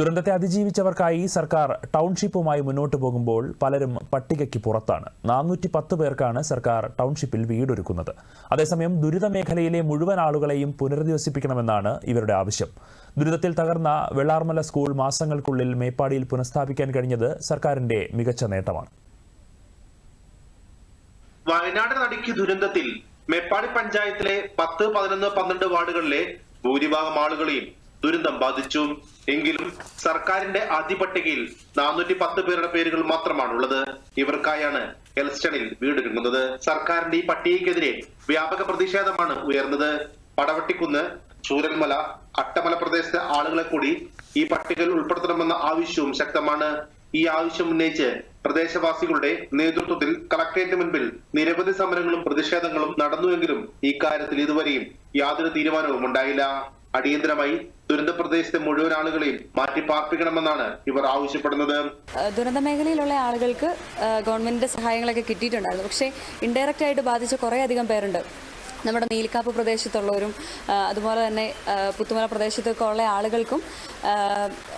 ദുരന്തത്തെ അതിജീവിച്ചവർക്കായി സർക്കാർ ടൗൺഷിപ്പുമായി മുന്നോട്ട് പോകുമ്പോൾ പലരും പട്ടികയ്ക്ക് പുറത്താണ്. നാനൂറ്റി പത്ത് പേർക്കാണ് സർക്കാർ ടൗൺഷിപ്പിൽ വീടൊരുക്കുന്നത്. അതേസമയം ദുരിത മേഖലയിലെ മുഴുവൻ ആളുകളെയും പുനരധിവസിപ്പിക്കണമെന്നാണ് ഇവരുടെ ആവശ്യം. ദുരിതത്തിൽ തകർന്ന വെള്ളാർമല സ്കൂൾ മാസങ്ങൾക്കുള്ളിൽ മേപ്പാടിയിൽ പുനഃസ്ഥാപിക്കാൻ കഴിഞ്ഞത് സർക്കാരിന്റെ മികച്ച നേട്ടമാണ്. വയനാട് നടിക്ക് ദുരന്തത്തിൽ മേപ്പാടി പഞ്ചായത്തിലെ പത്ത് പതിനൊന്ന് പന്ത്രണ്ട് വാർഡുകളിലെ ഭൂരിഭാഗം ആളുകളെയും ദുരന്തം ബാധിച്ചു. എങ്കിലും സർക്കാരിന്റെ ആദ്യ പട്ടികയിൽ നാനൂറ്റി പത്ത് പേരുടെ പേരുകൾ മാത്രമാണ് ഉള്ളത് ഇവർക്കായാണ് എൽസ്റ്റണിൽ വീടൊരുങ്ങുന്നത് സർക്കാരിന്റെ ഈ പട്ടികയ്ക്കെതിരെ വ്യാപക പ്രതിഷേധമാണ് ഉയർന്നത്. പടവട്ടിക്കുന്ന് ചൂരൽമല അട്ടമല പ്രദേശത്തെ ആളുകളെ കൂടി ഈ പട്ടികയിൽ ഉൾപ്പെടുത്തണമെന്ന ആവശ്യവും ശക്തമാണ്. ഈ ആവശ്യം ഉന്നയിച്ച് പ്രദേശവാസികളുടെ നേതൃത്വത്തിൽ കളക്ടറേറ്റ് മുൻപിൽ നിരവധി സമരങ്ങളും പ്രതിഷേധങ്ങളും നടന്നുവെങ്കിലും ഇക്കാര്യത്തിൽ ഇതുവരെയും യാതൊരു തീരുമാനവും ഉണ്ടായില്ല. അടിയന്തരമായി ദുരന്ത പ്രദേശത്തെ മുഴുവൻ ആളുകളെയും മാറ്റി പാർപ്പിക്കണമെന്നാണ് ഇവർ ആവശ്യപ്പെടുന്നത്. ദുരന്ത മേഖലയിലുള്ള ആളുകൾക്ക് ഗവൺമെന്റിന്റെ സഹായങ്ങളൊക്കെ കിട്ടിയിട്ടുണ്ടായിരുന്നു. പക്ഷേ ഇൻഡയറക്റ്റ് ആയിട്ട് ബാധിച്ച കുറേ അധികം പേരുണ്ട്. നമ്മുടെ നീലിക്കാപ്പ് പ്രദേശത്തുള്ളവരും അതുപോലെ തന്നെ പുത്തുമല പ്രദേശത്തൊക്കെ ഉള്ള ആളുകൾക്കും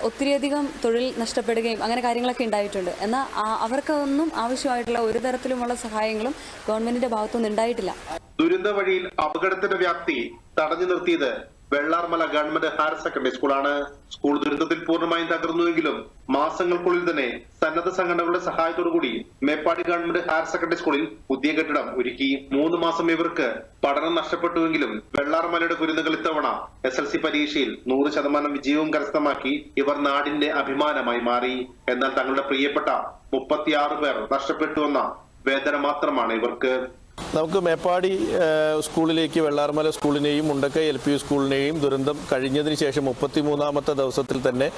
ഒത്തിരിയധികം തൊഴിൽ നഷ്ടപ്പെടുകയും അങ്ങനെ കാര്യങ്ങളൊക്കെ ഉണ്ടായിട്ടുണ്ട്. എന്നാൽ അവർക്കൊന്നും ആവശ്യമായിട്ടുള്ള ഒരു തരത്തിലുമുള്ള സഹായങ്ങളും ഗവൺമെന്റിന്റെ ഭാഗത്തുനിന്ന് ഉണ്ടായിട്ടില്ല. ദുരന്ത വഴിയിൽ അപകടത്തിന്റെ വ്യാപ്തി തടഞ്ഞു നിർത്തിയത് വെള്ളാർമല ഗവൺമെന്റ് ഹയർ സെക്കൻഡറി സ്കൂളാണ്. സ്കൂൾ ദുരന്തത്തിൽ പൂർണമായും തകർന്നുവെങ്കിലും മാസങ്ങൾക്കുള്ളിൽ തന്നെ സന്നദ്ധ സംഘടനകളുടെ സഹായത്തോടുകൂടി മേപ്പാടി ഗവൺമെന്റ് ഹയർ സെക്കൻഡറി സ്കൂളിൽ പുതിയ കെട്ടിടം ഒരുക്കി. മൂന്ന് മാസം ഇവർക്ക് പഠനം നഷ്ടപ്പെട്ടുവെങ്കിലും വെള്ളാർമലയുടെ കുരുന്നുകൾ ഇത്തവണ എസ് എൽ സി പരീക്ഷയിൽ നൂറ് ശതമാനം വിജയവും കരസ്ഥമാക്കി ഇവർ നാടിന്റെ അഭിമാനമായി മാറി. എന്നാൽ തങ്ങളുടെ പ്രിയപ്പെട്ട മുപ്പത്തിയാറ് പേർ നഷ്ടപ്പെട്ടുവെന്ന വേദന മാത്രമാണ് ഇവർക്ക്. നമുക്ക് മേപ്പാടി സ്കൂളിലേക്ക് വെള്ളാർമല സ്കൂളിനെയും മുണ്ടക്കൈ എൽ പി സ്കൂളിനെയും ദുരന്തം കഴിഞ്ഞതിന് ശേഷം മുപ്പത്തിമൂന്നാമത്തെ ദിവസത്തിൽ തന്നെ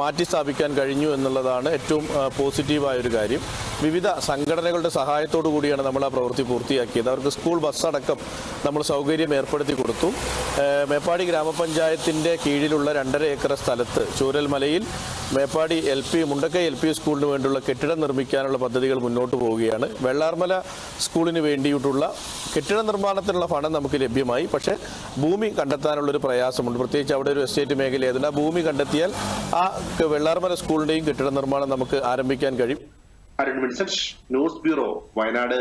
മാറ്റി സ്ഥാപിക്കാൻ കഴിഞ്ഞു എന്നുള്ളതാണ് ഏറ്റവും പോസിറ്റീവായൊരു കാര്യം. വിവിധ സംഘടനകളുടെ സഹായത്തോടു കൂടിയാണ് നമ്മൾ ആ പ്രവൃത്തി പൂർത്തിയാക്കിയത്. അവർക്ക് സ്കൂൾ ബസ് അടക്കം നമ്മൾ സൗകര്യം ഏർപ്പെടുത്തി കൊടുത്തു. മേപ്പാടി ഗ്രാമപഞ്ചായത്തിന്റെ കീഴിലുള്ള രണ്ടര ഏക്കർ സ്ഥലത്ത് ചൂരൽമലയിൽ Meppadi L P Mundakkai L P സ്കൂളിന് വേണ്ടിയുള്ള കെട്ടിടം നിർമ്മിക്കാനുള്ള പദ്ധതികൾ മുന്നോട്ട് പോവുകയാണ്. വെള്ളാർമല സ്കൂളിന് വേണ്ടിയിട്ടുള്ള കെട്ടിട നിർമ്മാണത്തിനുള്ള പണം നമുക്ക് ലഭ്യമായി. പക്ഷേ ഭൂമി കണ്ടെത്താനുള്ളൊരു പ്രയാസമുണ്ട്. പ്രത്യേകിച്ച് അവിടെ ഒരു എസ്റ്റേറ്റ് മേഖലയായതിനാൽ ഭൂമി കണ്ടെത്തിയാൽ ആ വെള്ളാർമല സ്കൂളിന്റെയും കെട്ടിട നിർമ്മാണം നമുക്ക് ആരംഭിക്കാൻ കഴിയും. Arun Vincent news bureau Wayanad.